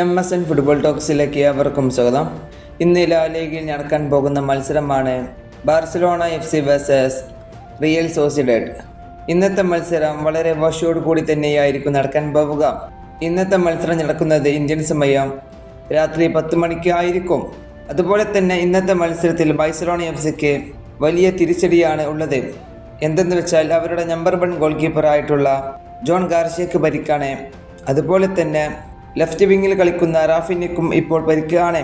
M S N football ടോക്സിലേക്ക് അവർക്കും സ്വാഗതം. ഇന്ന് ലാ ലീഗിൽ നടക്കാൻ പോകുന്ന മത്സരമാണ് Barcelona F C versus Real Sociedad. ഇന്നത്തെ മത്സരം വളരെ വശയോട് കൂടി തന്നെയായിരിക്കും നടക്കാൻ പോവുക. ഇന്നത്തെ മത്സരം നടക്കുന്നത് ഇന്ത്യൻ സമയം രാത്രി പത്ത് മണിക്ക് ആയിരിക്കും. അതുപോലെ തന്നെ ഇന്നത്തെ മത്സരത്തിൽ ബാഴ്സലോണ എഫ് സിക്ക് വലിയ തിരിച്ചടിയാണ് ഉള്ളത്. എന്തെന്ന് വെച്ചാൽ അവരുടെ നമ്പർ വൺ ഗോൾ കീപ്പറായിട്ടുള്ള ജോൺ ഗാർഷ്യക്ക് പരിക്കാണ്. അതുപോലെ തന്നെ ലെഫ്റ്റ് വിങ്ങിൽ കളിക്കുന്ന റാഫിനിക്കും ഇപ്പോൾ പരിക്കാണ്.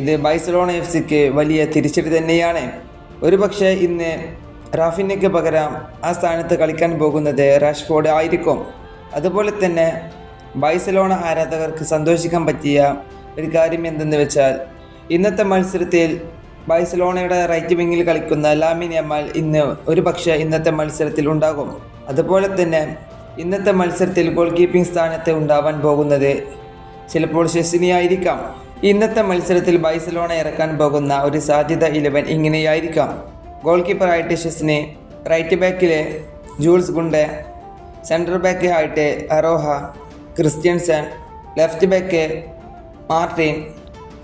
ഇത് ബൈസലോണ എഫ് സിക്ക് വലിയ തിരിച്ചടി തന്നെയാണ്. ഒരുപക്ഷെ ഇന്ന് റാഫിനിക്ക് പകരം ആ സ്ഥാനത്ത് കളിക്കാൻ പോകുന്നത് റാഷ്ഫോർഡ് ആയിരിക്കും. അതുപോലെ തന്നെ ബൈസലോണ ആരാധകർക്ക് സന്തോഷിക്കാൻ പറ്റിയ ഒരു കാര്യം എന്തെന്ന് വെച്ചാൽ ഇന്നത്തെ മത്സരത്തിൽ ബൈസലോണയുടെ റൈറ്റ് വിങ്ങിൽ കളിക്കുന്ന ലാമിൻ യമാൽ ഇന്ന് ഒരു പക്ഷേ ഇന്നത്തെ മത്സരത്തിൽ ഉണ്ടാകും. അതുപോലെ തന്നെ ഇന്നത്തെ മത്സരത്തിൽ ഗോൾ കീപ്പിംഗ് സ്ഥാനത്ത് ഉണ്ടാവാൻ പോകുന്നത് ചിലപ്പോൾ ആയിരിക്കാം ഇന്നത്തെ മത്സരത്തിൽ ബൈസലോണ ഇറക്കാൻ പോകുന്ന ഒരു സാധ്യത ഇലവൻ ഇങ്ങനെയായിരിക്കാം. ഗോൾ കീപ്പറായിട്ട് ഷെസിനി റൈറ്റ് ബാക്കിലെ ജൂൾസ് ഗുണ്ടെ സെൻട്രൽ ബാക്ക് ആയിട്ട് Araujo Christensen left back Martin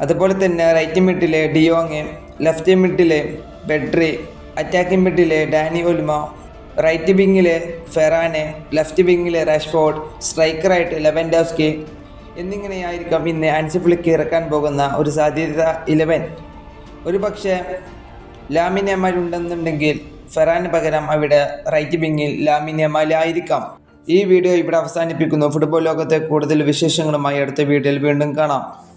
അതുപോലെ തന്നെ റൈറ്റ് മിഡിലെ ഡിയോങ് ലെഫ്റ്റ് മിഡിലെ ബെഡ്രി അറ്റാക്കിംഗ് മിഡിലെ ഡാനി ഒൽമ റൈറ്റ് വിങ്ങിലെ ഫെറാനെ ലെഫ്റ്റ് വിങ്ങിലെ റാഷ്ഫോർഡ് സ്ട്രൈക്കറായിട്ട് ലെവൻഡോസ്കി എന്നിങ്ങനെയായിരിക്കാം ഇന്ന് അൻസിഫ്ലിക്ക് ഇറക്കാൻ പോകുന്ന ഒരു സാധ്യത ഇലവൻ ഒരു പക്ഷേ ലാമിനമാൽ ഉണ്ടെന്നുണ്ടെങ്കിൽ ഫെറാന് പകരം അവിടെ റൈറ്റ് വിങ്ങിൽ ലാമിനിയമാലായിരിക്കാം ഈ വീഡിയോ ഇവിടെ അവസാനിപ്പിക്കുന്നു. ഫുട്ബോൾ ലോകത്തെ കൂടുതൽ വിശേഷങ്ങളുമായി അടുത്ത വീഡിയോയിൽ വീണ്ടും കാണാം.